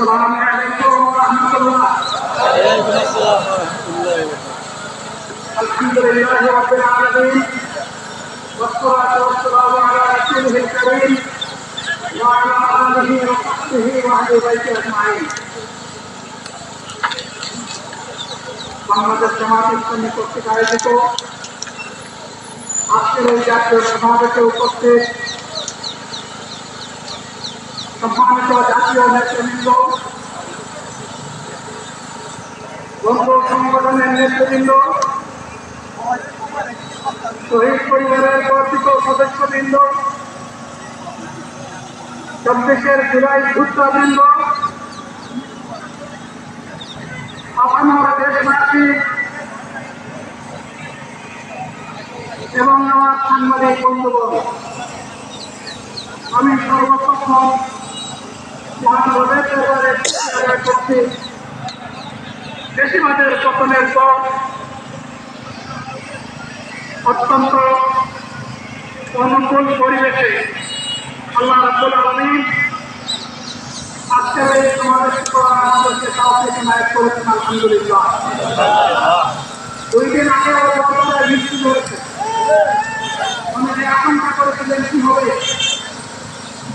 السلام عليكم ورحمة الله وعليكم السلام ورحمة الله وبركاته الحمد لله رب العالمين والصلاة والسلام على رسوله الكريم وعلى آله وصحبه وأهل بيته أجمعين বাংলাদেশ জামাত ইসলামী কর্তৃক আয়োজিত আজকের এই জাতীয় সমাবেশে উপস্থিত সম্মানিত জাতীয় নেতৃবৃন্দ বন্ধু সংগঠনের নেতৃবৃন্দ শহীদ পরিবারের বর্ধিত সদস্যবৃন্দ চব্বিশের জুলাই যুদ্ধবৃন্দ আমার দেশবাসী এবং আমার সাংবাদিক বন্ধুবর্গ আমি সর্বপ্রথম বেশিরভাগের পতনের পর অত্যন্ত অনুকূল পরিবেশে আল্লাহ রাব্বুল আলামিন আজকের এই আমাদেরকে তাওফিক নায়ক করেছেন আলহামদুলিল্লাহ দুই দিন আগে মৃত্যু হয়েছে অনেকে আশঙ্কা করেছিলেন কি হবে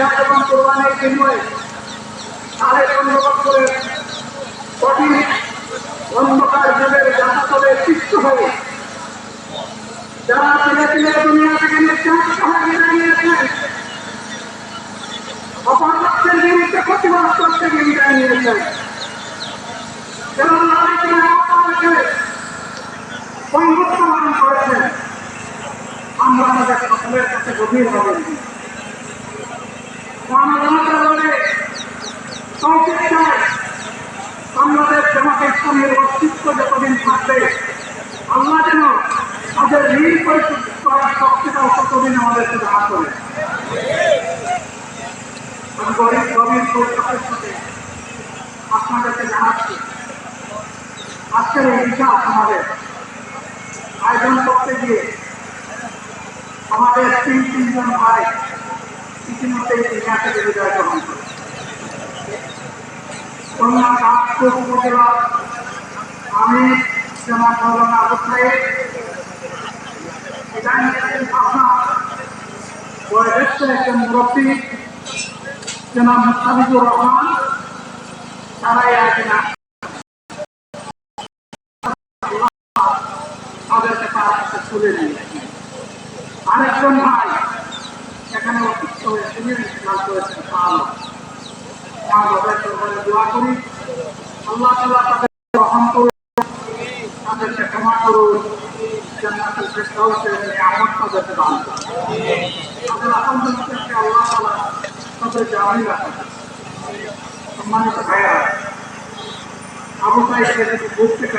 ত্যাগ এবং কোরবানির বিনিময়ে থেকে নিঃশ্বাস নিয়েছেন অপরাধের বিরুদ্ধে প্রতিবাদ করতে বিদায় নিয়েছেন। এবং নারীকে অপরাধকে সংরক্ষণ করেছেন। আমরা আমাদের সকলের কাছে গভীর হবে ততদিন আমাদেরকে দান করে। আমি গরিব গভীর পরিষদের সাথে আপনাদেরকে জানাচ্ছি, আজকের এই বিশাল সমাবেশ আয়োজন করতে গিয়ে আমাদের তিন, তিনজন ভাই ইতিমধ্যেই দুনিয়া থেকে বিদায় গ্রহণ করে আমি জনাব মৌলানা আবু বয়োজ্যেষ্ঠ একজন মুরব্বী জনাব মুস্তাফিজুর রহমান। তারাই নিয়ে আরেকজন ভাই এখানে অসুস্থ হয়ে শিবির করেছেন ভালো। দোয়া করি। আল্লাহ তালা তাদের ক্ষমা করুন জান্নাতুল ফেরদাউসের নিয়ামত তাদেরকে দান করুন তাদের আপনজনদেরকে আল্লাহ তালা তাদের জানি রাখেন সম্মানিত ভাইয়া আবু সাইদকে যদি বুঝ থেকে